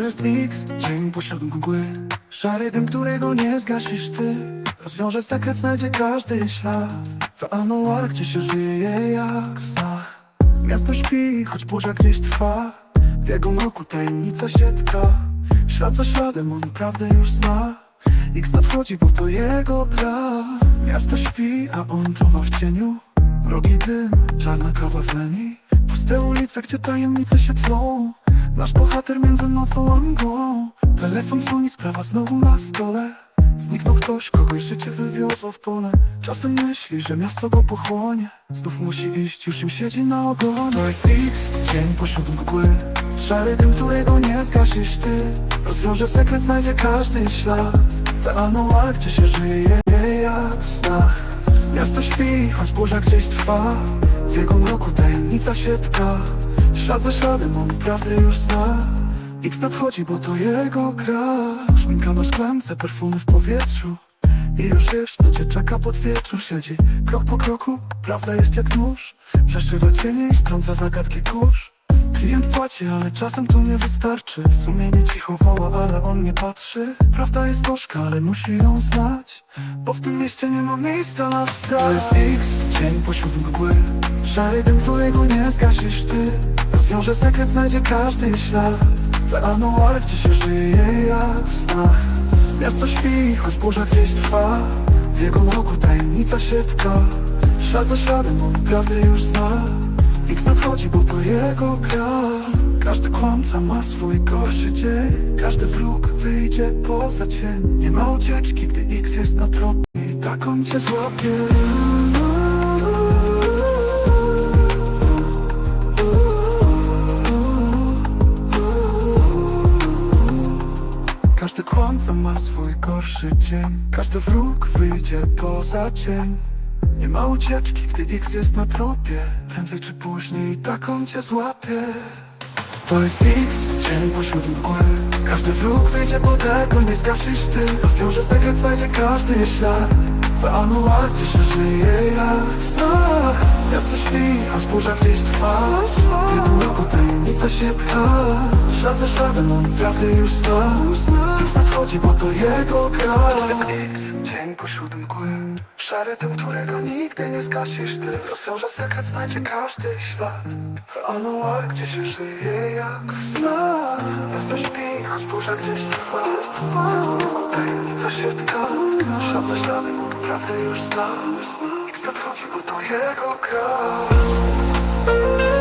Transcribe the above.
jest X, dzień pośród mgły Szary dym, którego nie zgasisz ty. Rozwiąże sekret, znajdzie każdy ślad. W anuar, gdzie się żyje jak w snach Miasto śpi, choć burza gdzieś trwa. W jego mroku tajemnica się tka. Ślad za śladem, on prawdę już zna. X nadchodzi, bo to jego gra Miasto śpi, a on czuwa w cieniu. Mrogi dym, czarna kawa w leni Puste ulice, gdzie tajemnice się tlą Nasz bohater między nocą a mgłą. Telefon dzwoni, sprawa znowu na stole. Zniknął ktoś, kogoś życie wywiozło w pole. Czasem myśli, że miasto go pochłonie. Znów musi iść, już im siedzi na ogonie. To jest X, dzień pośród mgły. Szary dym, którego nie zgasisz ty. Rozwiąże sekret, znajdzie każdy ślad. W anuar, gdzie się żyje jak w snach. Miasto śpi, choć burza gdzieś trwa. W jego mroku tajemnica się tka Ślad za śladem, on prawdę już zna. X nadchodzi, bo to jego gra Szminka na szklance, perfumy w powietrzu. I już wiesz, co cię czeka pod wieczór Siedzi krok po kroku, prawda jest jak nóż. Przeszywa cienie i strąca zagadki kurz. Klient płaci, ale czasem to nie wystarczy. Sumienie cicho woła, ale on nie patrzy. Prawda jest gorzka, ale musi ją znać. Bo w tym mieście nie ma miejsca na strach. To jest X, dzień pośród mgły. Szary dym, którego nie zgasisz ty Rozwiąże sekret, znajdzie każdy ślad. W anuar, gdzie się żyje jak w snach. Miasto śpi, choć burza gdzieś trwa. W jego mroku tajemnica się tka. Ślad za śladem, on prawdę już zna. X nadchodzi, bo to jego gra. Każdy kłamca ma swój gorszy dzień. Każdy wróg wyjdzie poza cień. Nie ma ucieczki, gdy X jest na tropie. I tak on cię złapie Kłamca ma swój gorszy dzień. Każdy wróg wyjdzie poza cień. Nie ma ucieczki, gdy X jest na tropie. Prędzej czy później i tak on cię złapie To jest X, dzień pośród mgły. Każdy wróg wyjdzie po tego, nie zgasisz ty. Rozwiąże sekret, znajdzie każdy ślad. W anuar, gdzie się żyje jak w snach Miasto śpi, aż burza gdzieś trwa tajemnica się tka Ślad śladem, on prawdę już zna nadchodzi, bo to jego gra X, dzień pośród mgły Szary dym, którego nigdy nie zgasisz. Ty Rozwiąże sekret, znajdzie każdy ślad. Anuar, gdzie się żyje jak w snach Miasto śpi, choć burza gdzieś trwa. Tajemnica się tka Ślad śladem, on prawdę już zna nadchodzi, bo to jego gra